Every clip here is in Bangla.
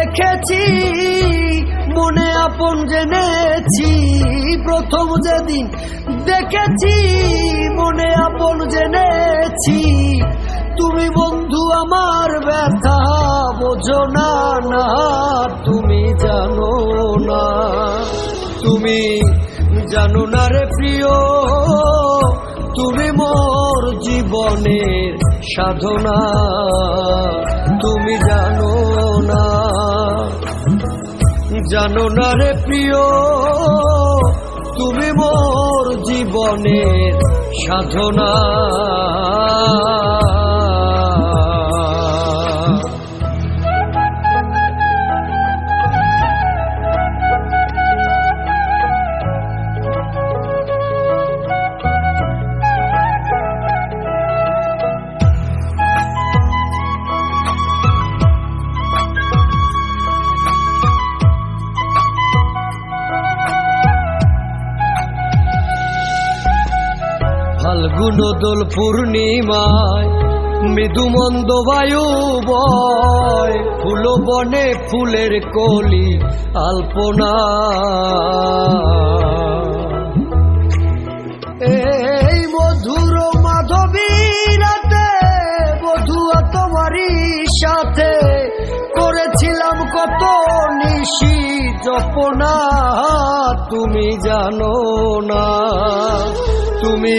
দেখেছি, মনে আপন জেনেছি। প্রথম যেদিন দেখেছি, মনে আপন জেনেছি। তুমি বন্ধু আমার ব্যথা, বোঝো না না, তুমি জানো না। তুমি জানো না রে প্রিয়, তুমি মোর জীবনের সাধনা। তুমি জানো জানো না রে প্রিয় তুমি মোর জীবনের সাধনা। ফাল্গুন দোল পূর্ণিমায় মৃদু মন্দ বায়ু বয়, ফুল বনে ফুলের কলি আলপনা। এই মধুর মাধবী রাতে, বধুয়া তোমারই সাথে, করেছিলাম কত নিশি জপনা। তুমি জানো না, তুমি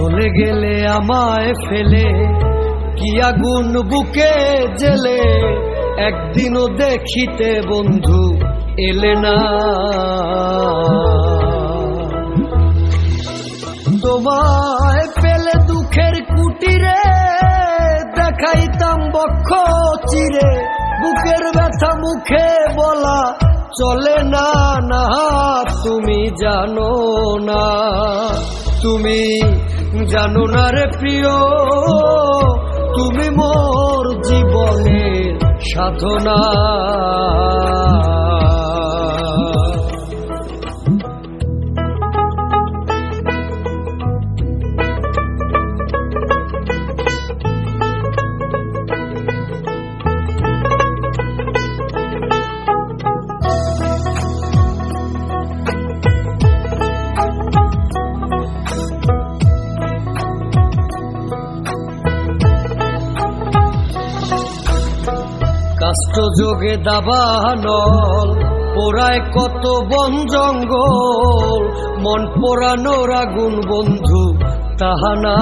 চলে গেলে আমায় ফেলে। কি আগুন বুকে জেলে? একদিনও দেখিতে বন্ধু এলে না। তোমায় পেলে দুঃখের কুটিরে, দেখাইতাম বক্ষ চিরে। বুকের ব্যথা মুখে বলা চলে না না, তুমি জানো না। তুমি জানো না রে প্রিয় তুমি মোর জীবনের সাধনা। কাষ্ট যোগে দাবানল, পোড়ায় কত বন জঙ্গল, মন পোড়ানোর আগুন বন্ধু তাহানা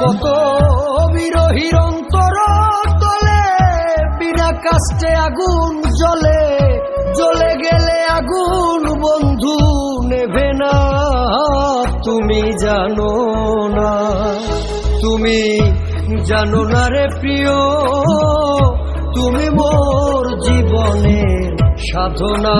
কত বিরোহীর অন্তর তলে, বিনা কাষ্টে আগুন জ্বলে জ্বলে গেলে আগুন বন্ধু নেভে না। তুমি জানো না, তুমি জানো না রে প্রিয় তুমি মোর জীবনের সাধনা।